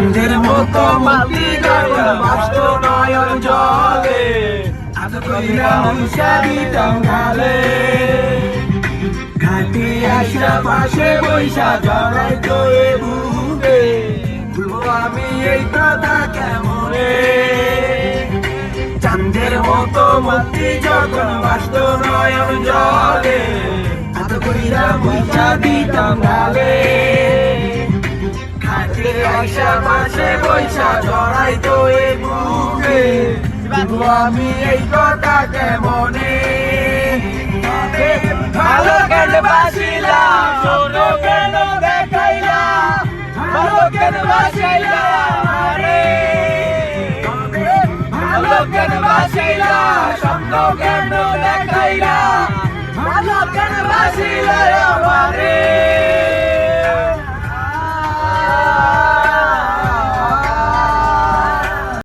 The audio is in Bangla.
মতো মাতি গয়া বাস্ত নয়ন জলে। আত কইরা মুসা দিতাম গালে ঘাটি আসা পাশে বৈশা জড়াই তো এ বুকে। ভুলবো আমি এই কথা কেমনে? চান্দের মতো মাতি যখন বাস্ত নয়ন জলে আত কইরা মুসা দিতাম গালে ঘাটে আইসা জড়াই তো আমি এই কথা কেমনে? ভালো কেন বাসিলাম ছোট কেন ভালো কেন বাসাইলাম ভালো কেন বাসাইলাম স্বপ্ন কেন কেন